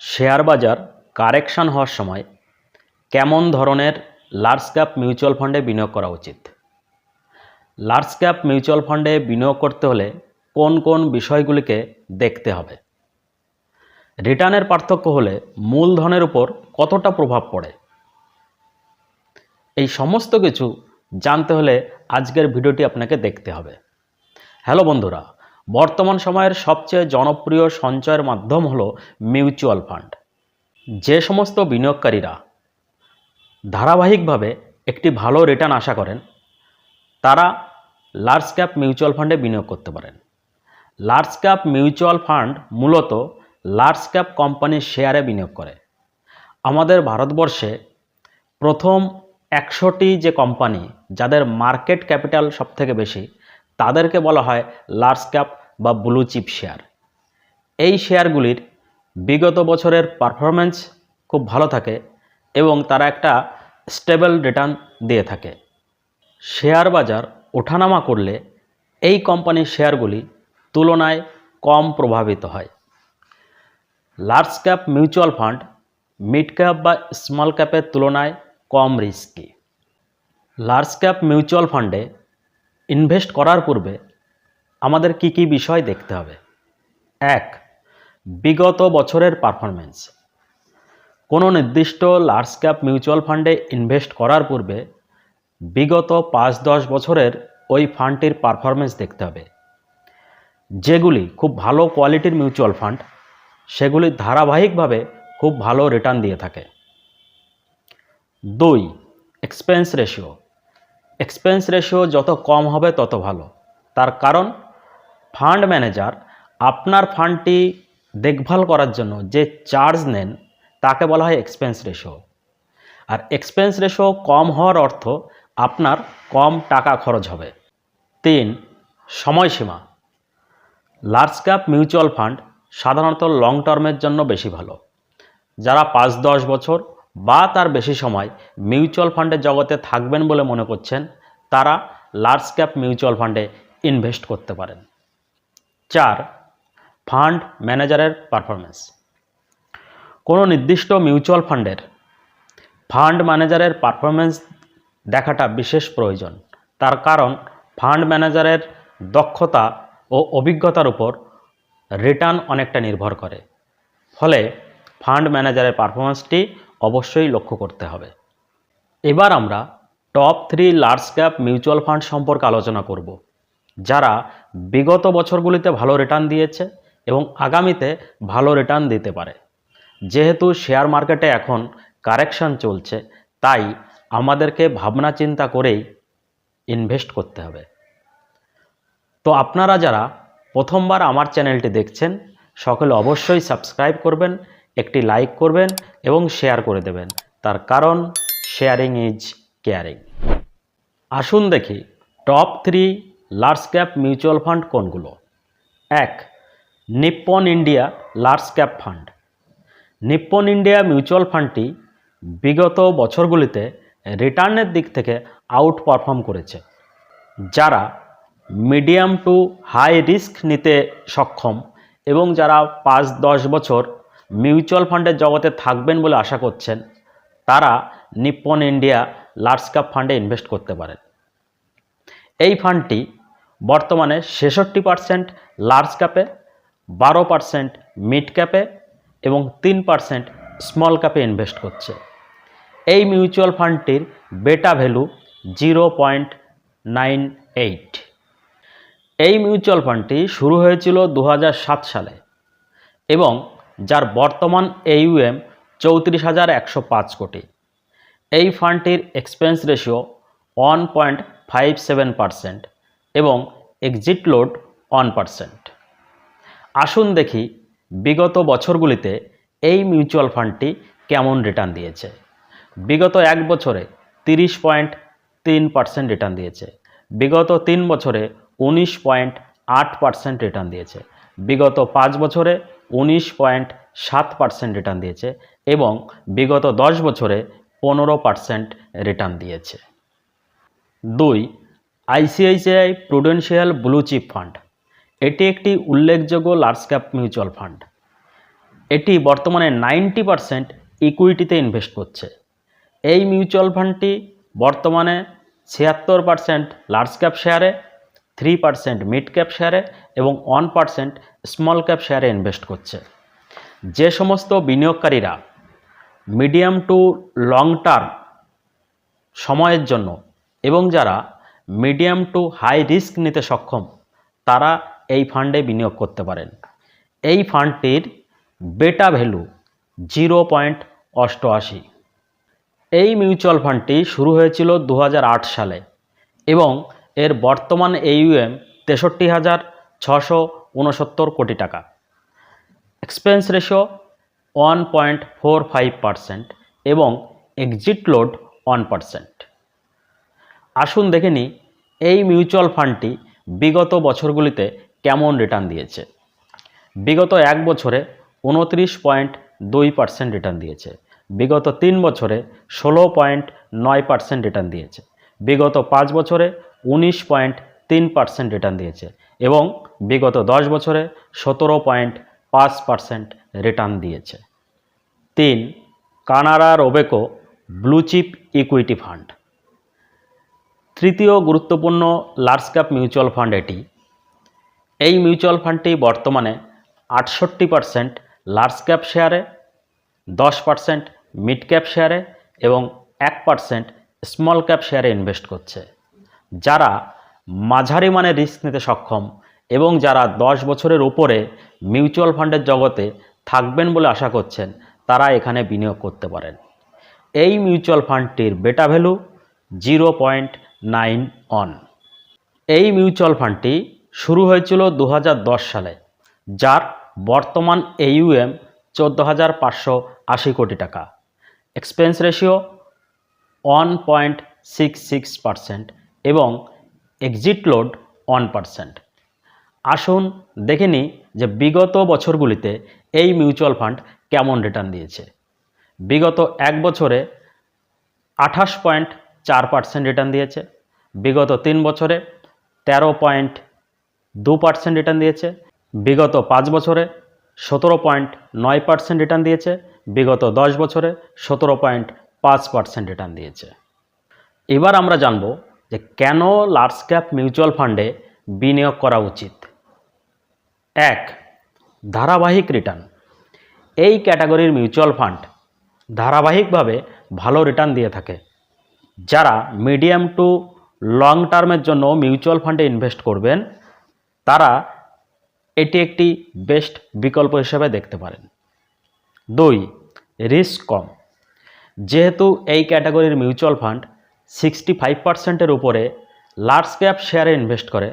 Share বাজার correction হওয়ার সময় কেমন ধরনের লার্জ ক্যাপ মিউচুয়াল ফান্ডে বিনিয়োগ করা উচিত? লার্জ ক্যাপ মিউচুয়াল ফান্ডে বিনিয়োগ করতে হলে কোন কোন বিষয়গুলিকে দেখতে হবে? রিটার্নের পার্থক্য হলে মূলধনের উপর কতটা প্রভাব পড়ে? এই সমস্ত কিছু জানতে হলে আজকের ভিডিওটি আপনাকে দেখতে হবে। হ্যালো বন্ধুরা বর্তমান সময়ের সবচেয়ে জনপ্রিয় সঞ্চয়ের মাধ্যম হলো মিউচুয়াল ফান্ড। যে সমস্ত বিনিয়োগকারীরা ধারাবাহিকভাবে একটি ভালো রিটার্ন আশা করেন, তারা লার্জ ক্যাপ মিউচুয়াল ফান্ডে বিনিয়োগ করতে পারেন। লার্জ ক্যাপ মিউচুয়াল ফান্ড মূলত লার্জ ক্যাপ কোম্পানির শেয়ারে বিনিয়োগ করে। আমাদের ভারতবর্ষে প্রথম একশোটি যে কোম্পানি যাদের মার্কেট ক্যাপিটাল সবথেকে বেশি তাদেরকে বলা হয় লার্জ ক্যাপ বা ব্লু চিপ শেয়ার এই শেয়ারগুলির বিগত বছরের পারফরম্যান্স খুব ভালো থাকে এবং তারা একটা স্টেবল রিটার্ন দিয়ে থাকে। শেয়ার বাজার ওঠানামা করলে এই কোম্পানির শেয়ারগুলি তুলনায় কম প্রভাবিত হয়। Large cap mutual fund mid cap বা স্মল ক্যাপের তুলনায় কম রিস্কি লার্জ ক্যাপ মিউচুয়াল ফান্ডে ইনভেস্ট করার পূর্বে আমাদের কি কি বিষয় দেখতে হবে? এক, বিগত বছরের পারফরমেন্স কোনো নির্দিষ্ট লার্জ ক্যাপ মিউচুয়াল ফান্ডে ইনভেস্ট করার পূর্বে বিগত পাঁচ দশ বছরের ওই ফান্ডটির পারফরমেন্স দেখতে হবে। যেগুলি খুব ভালো কোয়ালিটির মিউচুয়াল ফান্ড সেগুলি ধারাবাহিকভাবে খুব ভালো রিটার্ন দিয়ে থাকে। দুই এক্সপেন্স রেশিও এক্সপেন্স রেশিও যত কম হবে তত ভালো। তার কারণ ফান্ড ম্যানেজার আপনার ফান্ডটি দেখভাল করার জন্য যে চার্জ নেন, তাকে বলা হয় এক্সপেন্স রেশিও আর এক্সপেন্স রেশিও কম হওয়ার অর্থ আপনার কম টাকা খরচ হবে। তিন, সময়সীমা। লার্জ ক্যাপ মিউচুয়াল ফান্ড সাধারণত লং টার্মের জন্য বেশি ভালো। যারা পাঁচ দশ বছর বা তার বেশি সময় মিউচুয়াল ফান্ডের জগতে থাকবেন বলে মনে করছেন, তারা লার্জ ক্যাপ মিউচুয়াল ফান্ডে ইনভেস্ট করতে পারেন। চার, ফান্ড ম্যানেজারের পারফরমেন্স কোনো নির্দিষ্ট মিউচুয়াল ফান্ডের ফান্ড ম্যানেজারের পারফরমেন্স দেখাটা বিশেষ প্রয়োজন। তার কারণ, ফান্ড ম্যানেজারের দক্ষতা ও অভিজ্ঞতার উপর রিটার্ন অনেকটা নির্ভর করে। ফলে, ফান্ড ম্যানেজারের পারফরমেন্সটি অবশ্যই লক্ষ্য করতে হবে। এবার আমরা top three large cap mutual fund সম্পর্কে আলোচনা করব, যারা বিগত বছরগুলিতে ভালো রিটার্ন দিয়েছে এবং আগামীতে ভালো রিটার্ন দিতে পারে। যেহেতু শেয়ার মার্কেটে এখন কারেকশন চলছে, তাই আমাদেরকে ভাবনা চিন্তা করেই ইনভেস্ট করতে হবে। তো আপনারা যারা প্রথমবার আমার চ্যানেলটি দেখছেন, সকলে অবশ্যই সাবস্ক্রাইব করবেন একটি লাইক করবেন এবং শেয়ার করে দেবেন। তার কারণ শেয়ারিং ইজ কেয়ারিং আসুন দেখি top three large cap mutual fund কোনগুলো? এক, Nippon India large cap fund Nippon India mutual ফান্ডটি বিগত বছরগুলিতে রিটার্নের দিক থেকে আউট পারফর্ম করেছে। যারা মিডিয়াম টু হাই রিস্ক নিতে সক্ষম এবং যারা পাঁচ দশ বছর মিউচুয়াল ফান্ডের জগতে থাকবেন বলে আশা করছেন তারা নিপ্পন ইন্ডিয়া লার্জ ক্যাপ ফান্ডে ইনভেস্ট করতে পারেন। এই ফান্ডটি বর্তমানে ছেষট্টি পারসেন্ট লার্জ ক্যাপে, বারো পারসেন্ট মিড ক্যাপে এবং তিন পারসেন্ট স্মল ক্যাপে ইনভেস্ট করছে। এই mutual ফান্ডটির beta value zero point nine eight. এই মিউচুয়াল ফান্ডটি শুরু হয়েছিল দু হাজার সাত সালে এবং যার বর্তমান এইউএম চৌত্রিশ হাজার একশো পাঁচ কোটি। এই ফান্ডটির expense ratio one point five seven percent এবং এক্সিট লোড ওয়ান পারসেন্ট আসুন দেখি বিগত বছরগুলিতে এই মিউচুয়াল ফান্ডটি কেমন রিটার্ন দিয়েছে। বিগত এক বছরে তিরিশ পয়েন্ট তিন পার্সেন্ট রিটার্ন দিয়েছে। বিগত তিন বছরে উনিশ পয়েন্ট আট পার্সেন্ট রিটার্ন দিয়েছে। বিগত পাঁচ বছরে উনিশ পয়েন্ট সাত পার্সেন্ট রিটার্ন দিয়েছে এবং বিগত দশ বছরে পনেরো পার্সেন্ট রিটার্ন দিয়েছে। দুই, ICICI Prudential blue chip fund এটি একটি উল্লেখযোগ্য লার্জ ক্যাপ মিউচুয়াল ফান্ড এটি বর্তমানে নাইনটি পারসেন্ট ইকুইটিতে ইনভেস্ট করছে। এই মিউচুয়াল ফান্ডটি বর্তমানে ছিয়াত্তর পারসেন্ট লার্জ ক্যাপ শেয়ারে থ্রি পারসেন্ট মিড ক্যাপ শেয়ারে এবং ওয়ান পারসেন্ট স্মল ক্যাপ শেয়ারে ইনভেস্ট করছে। যে সমস্ত বিনিয়োগকারীরা মিডিয়াম টু লং টার্ম সময়ের জন্য এবং যারা মিডিয়াম টু হাই রিস্ক নিতে সক্ষম, তারা এই ফান্ডে বিনিয়োগ করতে পারেন। এই ফান্ডটির বেটা ভ্যালু জিরো পয়েন্ট অষ্টআশি। এই মিউচুয়াল ফান্ডটি শুরু হয়েছিল দু হাজার আট সালে এবং এর বর্তমান এইউএম তেষট্টি হাজার ছশো উনসত্তর কোটি টাকা। Expense ratio one point four five percent এবং এক্সিট লোড ওয়ান পারসেন্ট আসুন দেখে নিই এই মিউচুয়াল ফান্ডটি বিগত বছরগুলিতে কেমন রিটার্ন দিয়েছে। বিগত এক বছরে উনত্রিশ পয়েন্ট দুই পার্সেন্ট রিটার্ন দিয়েছে। বিগত তিন বছরে ষোলো পয়েন্ট নয় পার্সেন্ট রিটার্ন দিয়েছে। বিগত পাঁচ বছরে উনিশ পয়েন্ট তিন পার্সেন্ট রিটার্ন দিয়েছে এবং বিগত দশ বছরে সতেরো পয়েন্ট পাঁচ পার্সেন্ট রিটার্ন দিয়েছে। তিন, Canara Robeco blue chip equity fund তৃতীয় গুরুত্বপূর্ণ লার্জ ক্যাপ মিউচুয়াল ফান্ড এটি। এই মিউচুয়াল ফান্ডটি বর্তমানে আটষট্টি পারসেন্ট লার্জ ক্যাপ শেয়ারে দশ পারসেন্ট মিড ক্যাপ শেয়ারে এবং এক পারসেন্ট স্মল ক্যাপ শেয়ারে ইনভেস্ট করছে। যারা মাঝারি মানে রিস্ক নিতে সক্ষম এবং যারা দশ বছরের উপরে মিউচুয়াল ফান্ডের জগতে থাকবেন বলে আশা করছেন, তারা এখানে বিনিয়োগ করতে পারেন। এই mutual ফান্ডটির beta value zero point nine one এই মিউচুয়াল ফান্ডটি শুরু হয়েছিল দু হাজার দশ সালে, যার বর্তমান এইউএম চোদ্দ হাজার পাঁচশো আশি কোটি টাকা। Expense ratio one point six six percent এবং এক্সিট লোড ওয়ান পারসেন্ট আসুন দেখে নিই যে বিগত বছরগুলিতে এই মিউচুয়াল ফান্ড কেমন রিটার্ন দিয়েছে। বিগত এক বছরে আঠাশ পয়েন্ট চার পার্সেন্ট রিটার্ন দিয়েছে। বিগত তিন বছরে তেরো পয়েন্ট দু পার্সেন্ট রিটার্ন দিয়েছে। বিগত পাঁচ বছরে সতেরো পয়েন্ট নয় পার্সেন্ট রিটার্ন দিয়েছে। বিগত দশ বছরে সতেরো পয়েন্ট পাঁচ পার্সেন্ট রিটার্ন দিয়েছে। এবার আমরা জানব যে কেন লার্জ ক্যাপ মিউচুয়াল ফান্ডে বিনিয়োগ করা উচিত? এক, ধারাবাহিক রিটার্ন এই ক্যাটাগরির মিউচুয়াল ফান্ড ধারাবাহিকভাবে ভালো রিটার্ন দিয়ে থাকে। যারা মিডিয়াম টু লং টার্মের জন্য মিউচুয়াল ফান্ডে ইনভেস্ট করবেন, তারা এটি একটি বেস্ট বিকল্প হিসেবে দেখতে পারেন। দুই রিস্ক কম। যেহেতু এই ক্যাটাগরির মিউচুয়াল ফান্ড সিক্সটি ফাইভ পার্সেন্টের উপরে লার্জ ক্যাপ শেয়ারে ইনভেস্ট করে।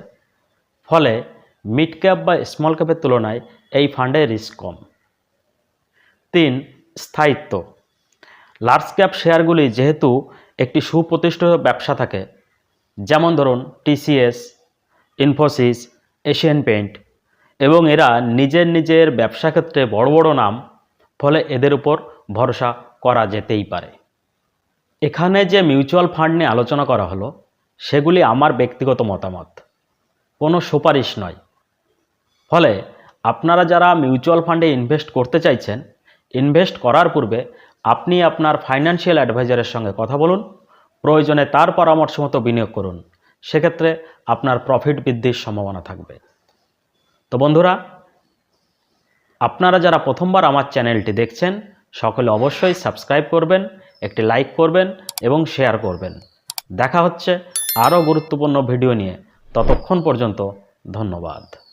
ফলে মিড ক্যাপ বা স্মল ক্যাপের তুলনায় এই ফান্ডে রিস্ক কম। তিন, স্থায়িত্ব। লার্জ ক্যাপ শেয়ারগুলি যেহেতু একটি সুপ্রতিষ্ঠিত ব্যবসা থাকে, যেমন ধরুন টিসিএস ইনফোসিস এশিয়ান পেইন্ট এবং এরা নিজের নিজের ব্যবসা ক্ষেত্রে বড় বড় নাম, ফলে এদের উপর ভরসা করা যেতেই পারে। এখানে যে মিউচুয়াল ফান্ড নিয়ে আলোচনা করা হলো, সেগুলি আমার ব্যক্তিগত মতামত। কোনো সুপারিশ নয়। ফলে আপনারা যারা মিউচুয়াল ফান্ডে ইনভেস্ট করতে চাইছেন, ইনভেস্ট করার পূর্বে আপনি আপনার ফাইন্যান্সিয়াল অ্যাডভাইজারের সঙ্গে কথা বলুন, প্রয়োজনে তার পরামর্শ মতো বিনিয়োগ করুন। সেক্ষেত্রে আপনার প্রফিট বৃদ্ধির সম্ভাবনা থাকবে। তো বন্ধুরা, আপনারা যারা প্রথমবার আমার চ্যানেলটি দেখছেন, সকলে অবশ্যই সাবস্ক্রাইব করবেন একটি লাইক করবেন এবং শেয়ার করবেন। দেখা হচ্ছে আরও গুরুত্বপূর্ণ ভিডিও নিয়ে। ততক্ষণ পর্যন্ত ধন্যবাদ।